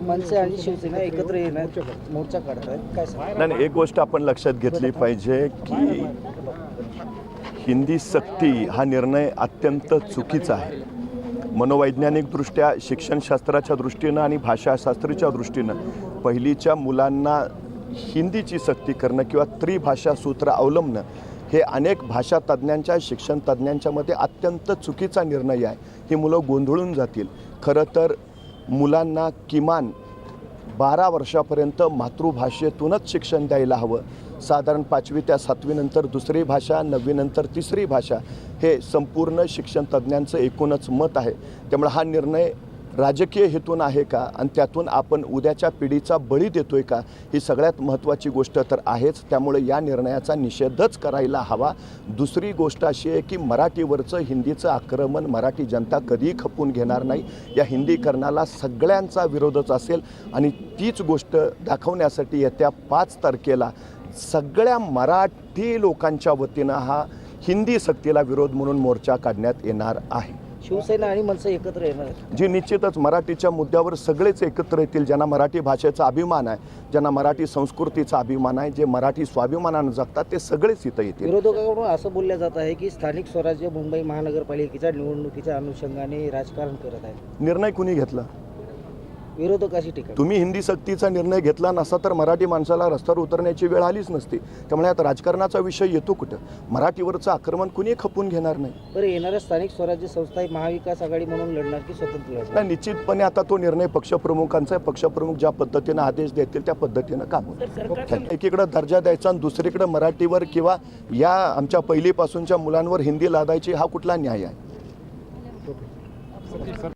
मनसे आणि शिवसेना एकत्र येणार. मोर्चा काढत आहेत. काय नाही एक गोष्ट आपण लक्षात घेतली पाहिजे की हिंदी सक्ती हा निर्णय अत्यंत चुकीचा आहे. मनोवैज्ञानिकदृष्ट्या शिक्षणशास्त्राच्या दृष्टीनं आणि भाषाशास्त्राच्या दृष्टीनं पहिलीच्या मुलांना हिंदीची सक्ती करणं किंवा त्रिभाषा सूत्र अवलंबणं हे अनेक भाषा तज्ज्ञांच्या शिक्षण तज्ज्ञांच्यामध्ये अत्यंत चुकीचा निर्णय आहे. ही मुलं गोंधळून जातील. खरं तर मुलांना किमान बारा वर्षापर्यंत मातृभाषेतूनच शिक्षण द्यायला हवं. साधारण पाचवी त्या सातवीनंतर दुसरी भाषा नववीनंतर तिसरी भाषा हे संपूर्ण शिक्षण तज्ज्ञांचं एकूणच मत आहे. त्यामुळे हा निर्णय राजकीय हेतून आहे का? आणि त्यातून आपण उद्याच्या पिढीचा बळी देतोय का? ही सगळ्यात महत्त्वाची गोष्ट तर आहेच. त्यामुळे या निर्णयाचा निषेधच करायला हवा. दुसरी गोष्ट अशी आहे की मराठीवरचं हिंदीचं आक्रमण मराठी जनता कधीही खपून घेणार नाही. या हिंदीकरणाला सगळ्यांचा विरोधच असेल. आणि तीच गोष्ट दाखवण्यासाठी येत्या पाच तारखेला सगळ्या मराठी लोकांच्या वतीनं हा हिंदी सक्तीला विरोध म्हणून मोर्चा काढण्यात येणार आहे. शिवसेना आणि मनसे एकत्र येणार जी निश्चितच मराठीच्या मुद्द्यावर सगळेच एकत्र येतील ज्यांना मराठी भाषेचा अभिमान आहे ज्यांना मराठी संस्कृतीचा अभिमान आहे जे मराठी स्वाभिमानानं जगतात ते सगळेच इथं येतील. विरोधकांकडून असं बोललं जात आहे की स्थानिक स्वराज्य मुंबई महानगरपालिकेच्या निवडणुकीच्या अनुषंगाने राजकारण करत आहे निर्णय कुणी घेतला? विरोधकाशी टीका तुम्ही हिंदी सक्तीचा निर्णय घेतला नसा तर मराठी माणसाला रस्त्यावर उतरण्याची वेळ आलीच नसती. त्यामुळे आता राजकारणाचा विषय येतो कुठं? मराठीवरचं आक्रमण कुणी खपून घेणार नाही? बरं येणाऱ्या स्थानिक स्वराज्य संस्था ही महाविकास आघाडी म्हणून लढणार की स्वतंत्र लढणार? नाही निश्चितपणे आता तो निर्णय पक्षप्रमुखांचा आहे. पक्षप्रमुख ज्या पद्धतीनं आदेश देतील त्या पद्धतीनं काम होईल. एकीकडे दर्जा द्यायचा आणि दुसरीकडे मराठीवर किंवा या आमच्या पहिलीपासूनच्या मुलांवर हिंदी लादायची हा कुठला न्याय आहे?